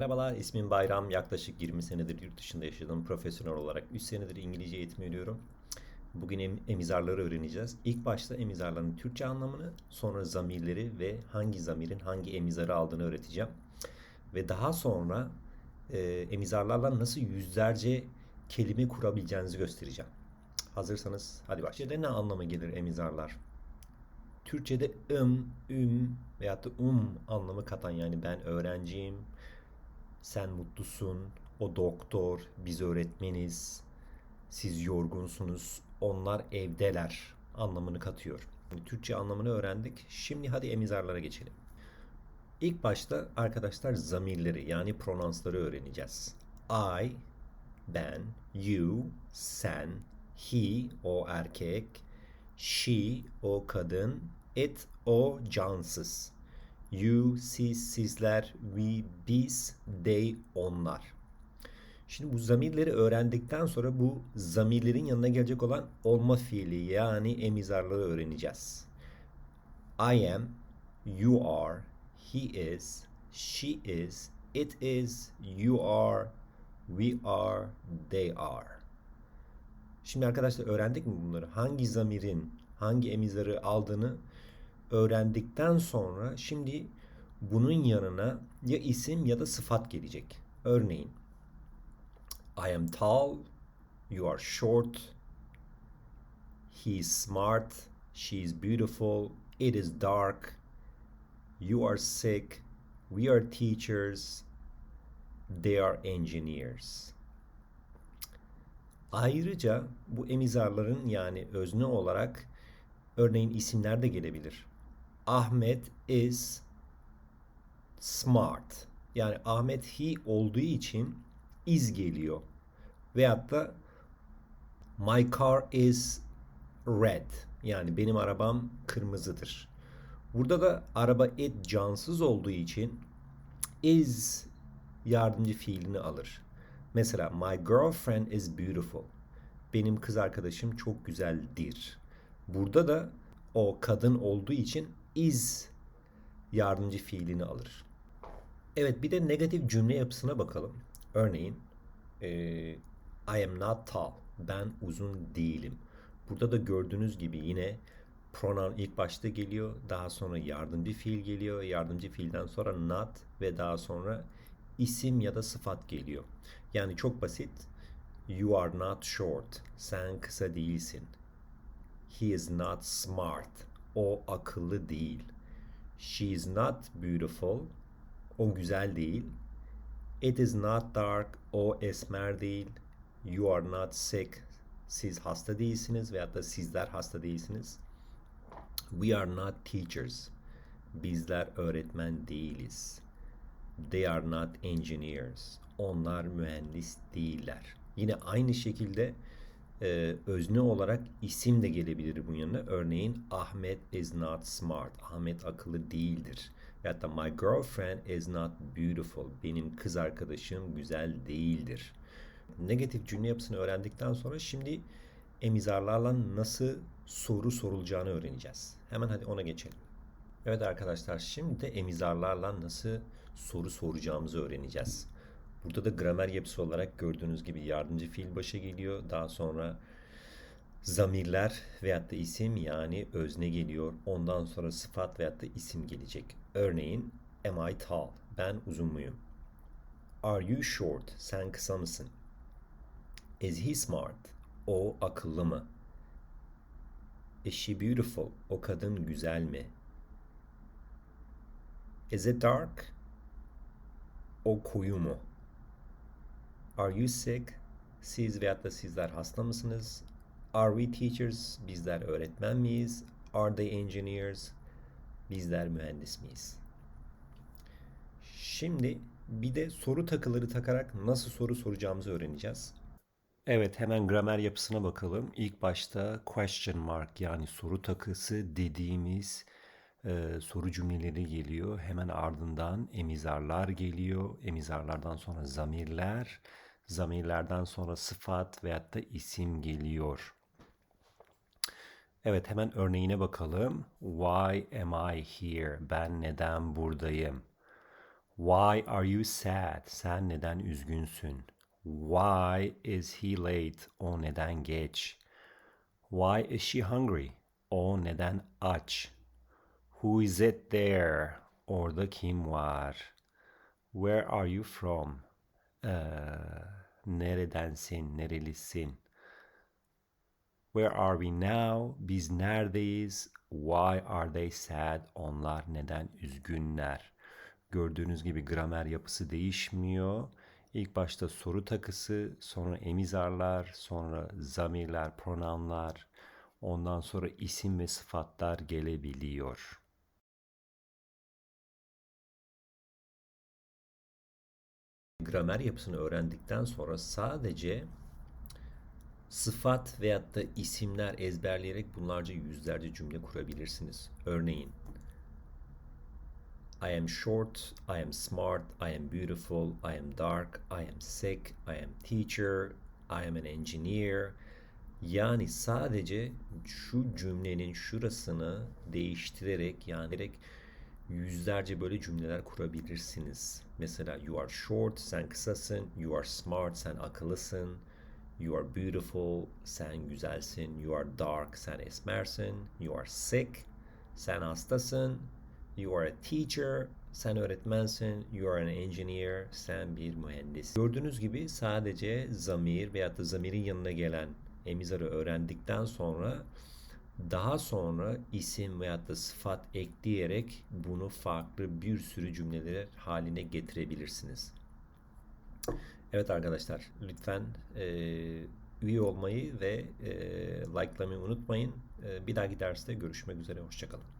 Merhabalar, ismim Bayram. Yaklaşık 20 senedir yurt dışında yaşadım. Profesyonel olarak 3 senedir İngilizce eğitim veriyorum. Bugün em- emizarları öğreneceğiz. İlk başta emizarların Türkçe anlamını, sonra zamirleri ve hangi zamirin hangi emizarı aldığını öğreteceğim. Ve daha sonra e, emizarlarla nasıl yüzlerce kelime kurabileceğinizi göstereceğim. Hazırsanız hadi başlayalım. Ne anlama gelir emizarlar? Türkçe'de ım, üm veyahut da um anlamı katan yani ben öğrenciyim, sen mutlusun, o doktor, biz öğretmeniz, siz yorgunsunuz, onlar evdeler anlamını katıyor. Türkçe anlamını öğrendik. Şimdi hadi emizarlara geçelim. İlk başta arkadaşlar zamirleri yani pronansları öğreneceğiz. I, ben, you, sen, he, o erkek, she, o kadın, it, o cansız. You, siz, sizler, we, biz, they, onlar. Şimdi bu zamirleri öğrendikten sonra bu zamirlerin yanına gelecek olan olma fiili yani emizarları öğreneceğiz. I am, you are, he is, she is, it is, you are, we are, they are. Şimdi arkadaşlar öğrendik mi bunları? Hangi zamirin hangi emizarı aldığını öğrendikten sonra şimdi bunun yanına ya isim ya da sıfat gelecek. Örneğin I am tall, you are short, he is smart, she is beautiful, it is dark, you are sick, we are teachers, they are engineers. Ayrıca bu emizarların yani özne olarak örneğin isimler de gelebilir. Ahmet is smart. Yani Ahmet he olduğu için is geliyor. Veyahut da my car is red. Yani benim arabam kırmızıdır. Burada da araba it cansız olduğu için is yardımcı fiilini alır. Mesela my girlfriend is beautiful. Benim kız arkadaşım çok güzeldir. Burada da o kadın olduğu için is yardımcı fiilini alır. Evet bir de negatif cümle yapısına bakalım. Örneğin eee, I am not tall. Ben uzun değilim. Burada da gördüğünüz gibi yine pronoun ilk başta geliyor. Daha sonra yardımcı fiil geliyor. Yardımcı fiilden sonra not ve daha sonra isim ya da sıfat geliyor. Yani çok basit. You are not short. Sen kısa değilsin. He is not smart. O akıllı değil. She is not beautiful. O güzel değil. It is not dark. O esmer değil. You are not sick. Siz hasta değilsiniz veyahut da sizler hasta değilsiniz. We are not teachers. Bizler öğretmen değiliz. They are not engineers. Onlar mühendis değiller. Yine aynı şekilde e, özne olarak isim de gelebilir bunun yanına. Örneğin Ahmet is not smart. Ahmet akıllı değildir. Ya da my girlfriend is not beautiful. Benim kız arkadaşım güzel değildir. Negatif cümle yapısını öğrendikten sonra şimdi emizarlarla nasıl soru sorulacağını öğreneceğiz. Hemen hadi ona geçelim. Evet arkadaşlar şimdi de emizarlarla nasıl soru soracağımızı öğreneceğiz. Burada da gramer yapısı olarak gördüğünüz gibi yardımcı fiil başa geliyor. Daha sonra zamirler veyahut da isim yani özne geliyor. Ondan sonra sıfat veyahut da isim gelecek. Örneğin am I tall? Ben uzun muyum? Are you short? Sen kısa mısın? Is he smart? O akıllı mı? Is she beautiful? O kadın güzel mi? Is it dark? O koyu mu? Are you sick? Siz veyahut da sizler hasta mısınız? Are we teachers? Bizler öğretmen miyiz? Are they engineers? Bizler mühendis miyiz? Şimdi bir de soru takıları takarak nasıl soru soracağımızı öğreneceğiz. Evet hemen gramer yapısına bakalım. İlk başta question mark yani soru takısı dediğimiz e, soru cümleleri geliyor. Hemen ardından emizarlar geliyor. Emizarlardan sonra zamirler. Zamirlerden sonra sıfat veyahut da isim geliyor. Evet hemen örneğine bakalım. Why am I here? Ben neden buradayım? Why are you sad? Sen neden üzgünsün? Why is he late? O neden geç? Why is she hungry? O neden aç? Who is it there? Orada kim var? Where are you from? Ee, neredensin? Nerelisin? Where are we now? Biz neredeyiz? Why are they sad? Onlar neden üzgünler? Gördüğünüz gibi gramer yapısı değişmiyor. İlk başta soru takısı, sonra emizarlar, sonra zamirler, pronounlar, ondan sonra isim ve sıfatlar gelebiliyor. Gramer yapısını öğrendikten sonra sadece sıfat veyahut da isimler ezberleyerek bunlarca yüzlerce cümle kurabilirsiniz. Örneğin I am short, I am smart, I am beautiful, I am dark, I am sick, I am teacher, I am an engineer. Yani sadece şu cümlenin şurasını değiştirerek yani direkt yüzlerce böyle cümleler kurabilirsiniz. Mesela you are short, sen kısasın. You are smart, sen akıllısın. You are beautiful, sen güzelsin. You are dark, sen esmersin. You are sick, sen hastasın. You are a teacher, sen öğretmensin. You are an engineer, sen bir mühendis. Gördüğünüz gibi sadece zamir veyahut da zamirin yanına gelen emizarı öğrendikten sonra daha sonra isim veyahut da sıfat ekleyerek bunu farklı bir sürü cümleler haline getirebilirsiniz. Evet arkadaşlar lütfen e, üye olmayı ve e, likelamayı unutmayın. E, bir dahaki derste görüşmek üzere. Hoşçakalın.